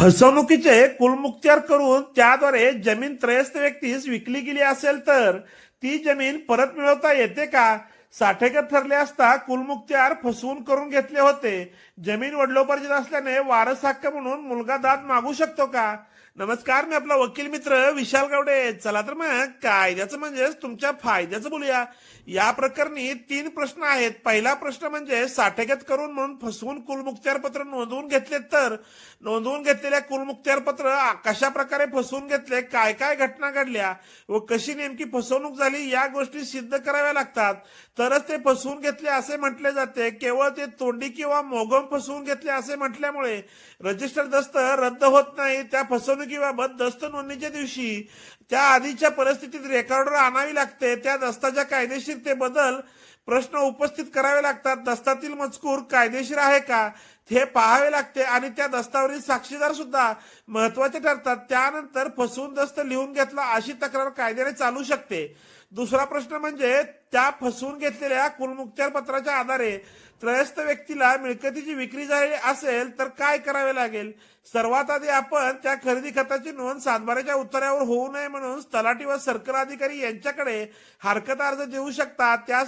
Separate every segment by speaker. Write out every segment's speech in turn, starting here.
Speaker 1: फसवणुकीचे कुलमुक्त्यार करून त्याद्वारे जमीन त्रयस्थ व्यक्तीस विकली गेली असेल तर ती जमीन परत मिळवता येते का? साठेकर ठरले असता कुलमुक्त्यार फसवून करून घेतले होते. जमीन वडलोपार्जित असल्याने वारस हक्क म्हणून मुलगा दाद मागू शकतो का? नमस्कार मी आपला वकील मित्र विशाल गावडे. चला तर मग कायद्याचं म्हणजेच तुमच्या फायद्याचं बोलूया. या प्रकरणी तीन प्रश्न आहेत. पहिला प्रश्न म्हणजे साठेगत करून म्हणून फसवून कुलमुक्त्यार पत्र नोंदवून घेतले तर? नोंदवून घेतलेल्या कुलमुक्त्यार पत्र कशा प्रकारे फसवून घेतले? काय काय घटना घडल्या? व कशी नेमकी फसवणूक झाली? या गोष्टी सिद्ध कराव्या लागतात. तरच ते फसवून घेतले असे म्हटले जाते. केवळ ते तोंडी किंवा मोगम फसवून घेतले असे म्हटल्यामुळे रजिस्टर दस्त रद्द होत नाही. त्या फसवणुकीबाबत दस्त नोंदणीच्या दिवशी त्या आधीच्या परिस्थितीत रेकॉर्डर आणावी लागते. त्या दस्ताच्या कायदेशीर ते बदल प्रश्न उपस्थित करावे लागतात. दस्तातील मजकूर कायदेशीर आहे का हे पाहावे लागते आणि त्या दस्तावरील साक्षीदार सुद्धा महत्त्वाचे ठरतात. त्यानंतर फसवून दस्त लिहून घेतला अशी तक्रार कायद्याने चालू शकते. दुसरा प्रश्न म्हणजे त्या फसवून घेतलेल्या कुलमुक्त्यार पत्राच्या आधारे त्रयस्थ व्यक्तीला मिळकतीची विक्री झाली असेल तर काय करावे लागेल? सर्वात आधी आपण त्या खरेदी खताची नोंद सातबाऱ्याच्या उत्तरावर होऊ नये म्हणून तलाठी व सर्कल अधिकारी यांच्याकडे हरकत अर्ज देऊ शकता त्या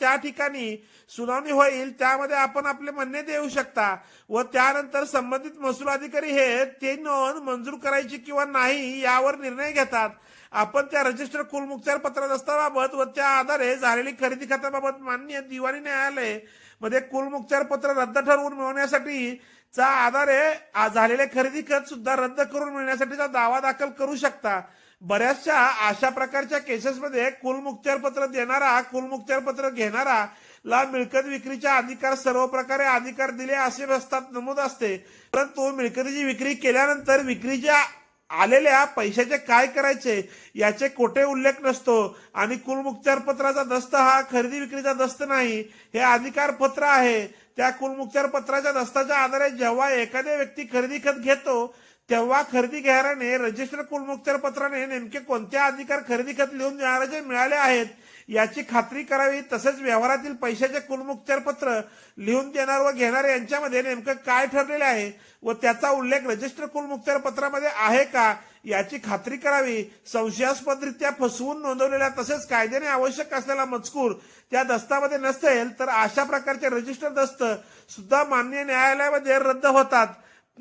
Speaker 1: त्या ठिकाणी सुनावणी होईल त्यामध्ये आपण आपले म्हणणे देऊ शकता व त्यानंतर संबंधित महसूल अधिकारी हे ते नोंद मंजूर करायची किंवा नाही यावर निर्णय घेतात. आपण त्या रजिस्टर कुलमुक्त्यार पत्र दस्ताबाबत व त्या आधारे झालेली खरेदी खताबाबत मान्य दिवाणी न्यायालयमध्ये कुलमुक्त्यार पत्र रद्द ठरवून मिळवण्यासाठी चा आधारे आ- झालेले खरेदी खत सुद्धा रद्द करून मिळण्यासाठीचा दावा दाखल करू शकता. बऱ्याचशा अशा प्रकारच्या केसेसमध्ये कुलमुख्त्यारपत्र देणारा कुलमुख्त्यारपत्र घेणारा ला मिळकत विक्रीचा अधिकार सर्व प्रकारे अधिकार दिले असे व्यवस्थात नमूद असते. परंतु मिळकतीची विक्री केल्यानंतर विक्रीच्या आलेल्या पैशाचे काय करायचे? याचे कोठे उल्लेख नसतो. आणि कुलमुक्त्यार पत्राचा दस्त हा खरेदी विक्रीचा दस्त नाही. हे अधिकार पत्र आहे. त्या कुलमुक्त्यार पत्राच्या दस्ताच्या आधारे जेव्हा एखाद्या व्यक्ती खरेदी खत घेतो तेव्हा खरेदी घेणाऱ्याने रजिस्टर कुलमुक्त्यार पत्राने नेमके कोणते अधिकार खरेदी खत लिहून देणाऱ्याचे मिळाले आहेत याची खात्री करावी तसेच व्यवहारातील पैशाचे कुलमुक्त्यार पत्र लिहून देणार व घेणार यांच्यामध्ये नेमकं काय ठरलेले आहे व त्याचा उल्लेख रजिस्टर कुलमुक्त्यार पत्रामध्ये आहे का याची खात्री करावी संशयास्पदरित्या फसवून नोंदवलेल्या तसेच कायद्याने आवश्यक असलेला मजकूर त्या दस्तामध्ये नसेल तर अशा प्रकारचे रजिस्टर दस्त सुद्धा मान्य न्यायालयामध्ये रद्द होतात.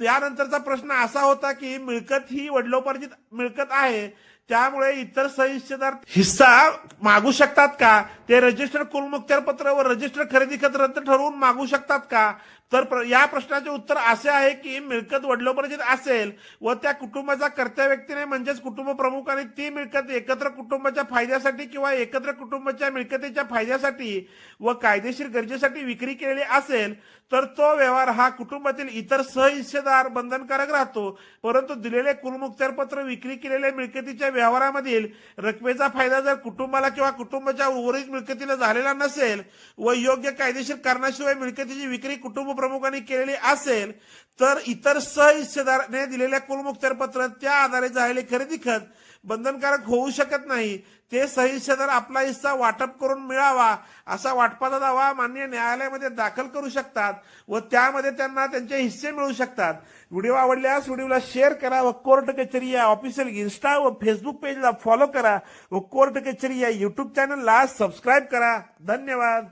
Speaker 1: यानंतरचा प्रश्न असा होता की मिळकत ही वडिलोपार्जित मिळकत आहे त्यामुळे इतर सहिष्येदार हिस्सा मागू शकतात का? ते रजिस्टर कुलमुक्त्यारपत्र व रजिस्टर खरेदी खत रद्द ठरवून मागू शकतात का? तर प्र- या प्रश्नाचे उत्तर असे आहे की मिळकत वडिलोपर्यंत असेल व त्या कुटुंबाचा कर्त्या व्यक्तीने म्हणजेच कुटुंब प्रमुखाने ती मिळकत एकत्र कुटुंबाच्या फायद्यासाठी किंवा एकत्र कुटुंबाच्या मिळकतीच्या फायद्यासाठी व कायदेशीर गरजेसाठी विक्री केलेली असेल तर तो व्यवहार हा कुटुंबातील इतर सहहिस्सेदार बंधनकारक राहतो. परंतु दिलेले कुलमुक्त्यारपत्र विक्री केलेल्या मिळकतीच्या व्यवहारामधील रकमेचा फायदा जर कुटुंबाला किंवा कुटुंबाच्या उर्वरित मिळकतीला झालेला नसेल व योग्य कायदेशीर कारणाशिवाय मिळकतीची विक्री कुटुंब प्रमुखांनी केलेली असेल तर इतर सहहिस्सेदारने दिलेल्या कुलमुक्तारपत्र त्या आधारे झालेले खरेदी खत बंधनकारक होऊ शकत नाही. ते सहिष्येदार आपला हिस्सा वाटप करून मिळावा असा वाटपाचा दावा मान्य न्यायालयामध्ये दाखल करू शकतात व त्यामध्ये त्यांना त्यांचे हिस्से मिळू शकतात. व्हिडिओ आवडल्यास व्हिडिओला शेअर करा व कोर्ट कचेरी या ऑफिशियल इन्स्टा व फेसबुक पेजला फॉलो करा व कोर्ट कचेरी या युट्यूब चॅनलला सबस्क्राईब करा. धन्यवाद.